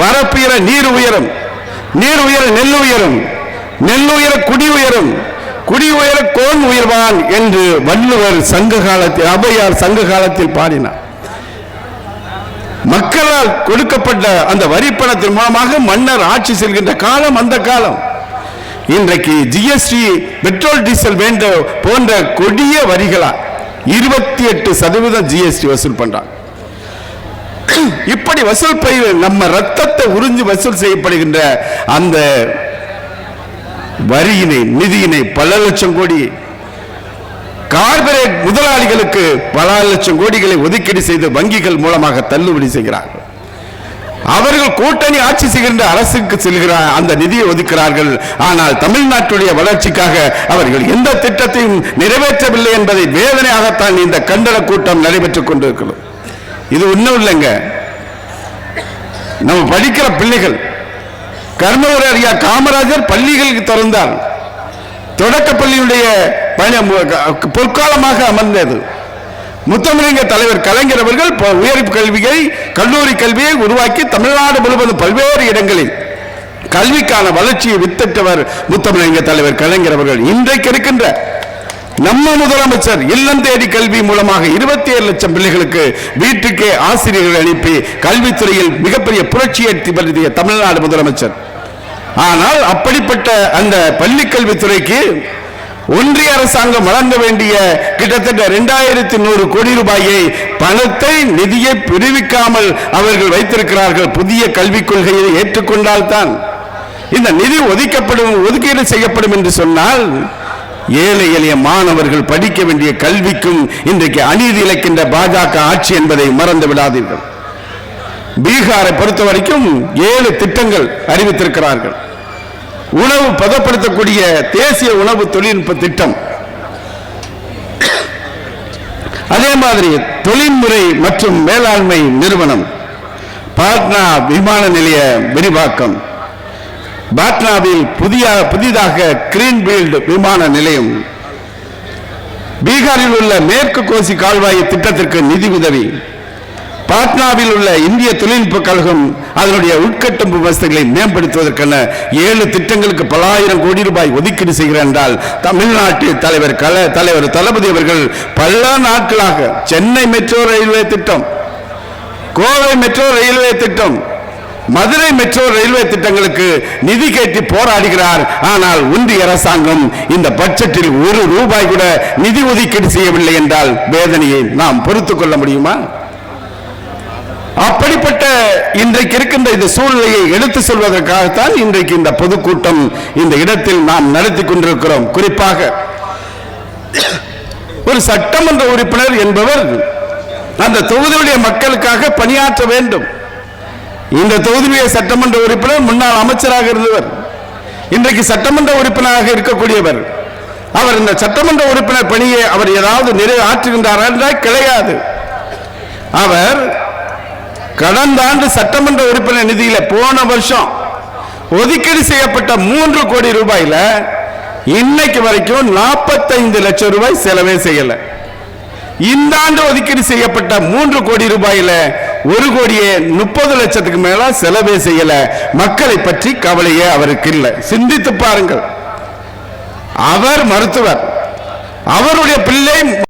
வரப்புயர நீர் உயரும். நீர் உயர நெல் உயரும். நெல் உயர குடி உயரும். குடி உயர கோன் உயர்வான் என்று வள்ளுவர் சங்க காலத்தில் அபையார் சங்க காலத்தில் பாடினார். மக்களால் கொடுக்கப்பட்ட அந்த வரி பணத்தின் மூலமாக மன்னர் ஆட்சி செல்கின்ற காலம் அந்த காலம். இன்றைக்கு ஜிஎஸ்டி பெட்ரோல் டீசல் வேண்ட போன்ற கொடிய வரிகளா இருபத்தி எட்டு சதவீதம் ஜிஎஸ்டி வசூல் பண்றாங்க. இப்படி வசூல் பயிர் நம்ம ரத்தத்தை உறிஞ்சு வசூல் செய்யப்படுகின்ற அந்த வரியினை நிதியினை பல லட்சம் கோடி கார்பரேட் முதலாளிகளுக்கு பல லட்சம் கோடிகளை ஒதுக்கீடு செய்து வங்கிகள் மூலமாக தள்ளுபடி செய்கிறார்கள் அவர்கள் கூட்டணி ஆட்சி செய்கின்ற அரசுக்கு செல்கிறார் அந்த நிதியை ஒதுக்கிறார்கள். ஆனால் தமிழ்நாட்டுடைய வளர்ச்சிக்காக அவர்கள் எந்த திட்டத்தையும் நிறைவேற்றவில்லை என்பதை வேதனையாகத்தான் இந்த கண்டன கூட்டம் நடைபெற்றுக் கொண்டிருக்கிறது. இது ஒன்றும் இல்லைங்க. நம்ம படிக்கிற பிள்ளைகள் கர்மவர ஐயா காமராஜர் பள்ளிகளுக்கு திறந்தார். தொடக்க பள்ளியுடைய பணி- பொற்காலமாக அமர்ந்தது. முத்தமிழிங்க தலைவர் கலைஞர் அவர்கள் உயர் கல்வியை கல்லூரி கல்வியை உருவாக்கி தமிழ்நாடு முழுவதும் பல்வேறு இடங்களில் கல்விக்கான வளர்ச்சியை வித்திட்டவர் முத்தமிழிங்க தலைவர் கலைஞர் அவர்கள். இன்றைக்கு இருக்கின்ற நம்ம முதலமைச்சர் இல்லம் தேடி கல்வி மூலமாக இருபத்தி ஏழு லட்சம் பிள்ளைகளுக்கு வீட்டுக்கே ஆசிரியர்கள் அனுப்பி கல்வித்துறையில் மிகப்பெரிய புரட்சியை ஏற்படுத்திய தமிழ்நாடு முதலமைச்சர். ஆனால் அப்படிப்பட்ட அந்த பள்ளி கல்வித்துறைக்கு ஒன்றிய அரசாங்கம் வழங்க வேண்டிய கிட்டத்தட்ட இரண்டாயிரத்தி நூறு கோடி ரூபாயை பணத்தை நிதியை பிரிவிக்காமல் அவர்கள் வைத்திருக்கிறார்கள் புதிய கல்விக் கொள்கையை ஏற்றுக்கொண்டால்தான். இந்த நிதி ஒதுக்கப்படும் ஒதுக்கீடு செய்யப்படும் என்று சொன்னால் ஏழை எளிய மாணவர்கள் படிக்க வேண்டிய கல்விக்கும் இன்றைக்கு அநீதி இழைக்கின்ற பாஜக ஆட்சி என்பதை மறந்து விடாதீர்கள். பீகாரை பொறுத்த வரைக்கும் ஏழு திட்டங்கள் அறிவித்திருக்கிறார்கள். உணவு பதப்படுத்தக்கூடிய தேசிய உணவு தொழில்நுட்ப திட்டம். அதே மாதிரி தொழில்முறை மற்றும் மேலாண்மை நிறுவனம் பாட்னா விமான நிலைய விரிவாக்கம். பாட்னாவில் புதிய புதிதாக கிரீன்பீல்டு விமான நிலையம். பீகாரில் உள்ள மேற்கு கோசி கால்வாய் திட்டத்திற்கு நிதி உதவி. பாட்னாவில் உள்ள இந்திய தொழில்நுட்ப கழகம் அதனுடைய உட்கட்டமைப்பு வசதிகளை மேம்படுத்துவதற்கான ஏழு திட்டங்களுக்கு பல்லாயிரம் கோடி ரூபாய் ஒதுக்கீடு செய்கிறார் என்றால் தமிழ்நாட்டு தலைவர் கல தலைவர் தளபதி அவர்கள் பல நாட்களாக சென்னை மெட்ரோ ரயில்வே திட்டம் கோவை மெட்ரோ ரயில்வே திட்டம் மதுரை மெட்ரோ ரயில்வே திட்டங்களுக்கு நிதி கேட்டு போராடுகிறார். ஆனால் ஒன்றிய அரசாங்கம் இந்த பட்ஜெட்டில் ஒரு ரூபாய் கூட நிதி ஒதுக்கீடு செய்யவில்லை என்றால் வேதனையை நாம் பொறுத்துக் கொள்ள முடியுமா? அப்படிப்பட்ட இன்றைக்கு இருக்கின்ற இந்த சூழ்நிலையை எடுத்து சொல்வதற்காகத்தான் இன்றைக்கு இந்த பொதுக்கூட்டம் இந்த இடத்தில் நாம் நடத்தி கொண்டிருக்கிறோம். குறிப்பாக ஒரு சட்டமன்ற உறுப்பினர் என்பவர் அந்த தொகுதியுடைய மக்களுக்காக பணியாற்ற வேண்டும். இந்த தொகுதியுடைய சட்டமன்ற உறுப்பினர் முன்னாள் அமைச்சராக இருந்தவர் இன்றைக்கு சட்டமன்ற உறுப்பினராக இருக்கக்கூடியவர். அவர் இந்த சட்டமன்ற உறுப்பினர் பணியை அவர் ஏதாவது நிறை ஆற்றுகின்றாரா என்றால் கிடையாது. அவர் கடந்த ஆண்டு சட்டமன்ற உறுப்பினர் நிதியில போன வருஷம் ஒதுக்கீடு செய்யப்பட்ட மூன்று கோடி ரூபாயில இன்னைக்கு வரைக்கும் நாற்பத்தைந்து லட்சம் ரூபாய் செலவே செய்யல. இந்த ஆண்டு ஒதுக்கீடு செய்யப்பட்ட மூன்று கோடி ரூபாயில ஒரு கோடியே முப்பது லட்சத்துக்கு மேல செலவே செய்யல. மக்களை பற்றி கவலையே அவருக்கு இல்லை. சிந்தித்து பாருங்கள். அவர் மருத்துவர். அவருடைய பிள்ளை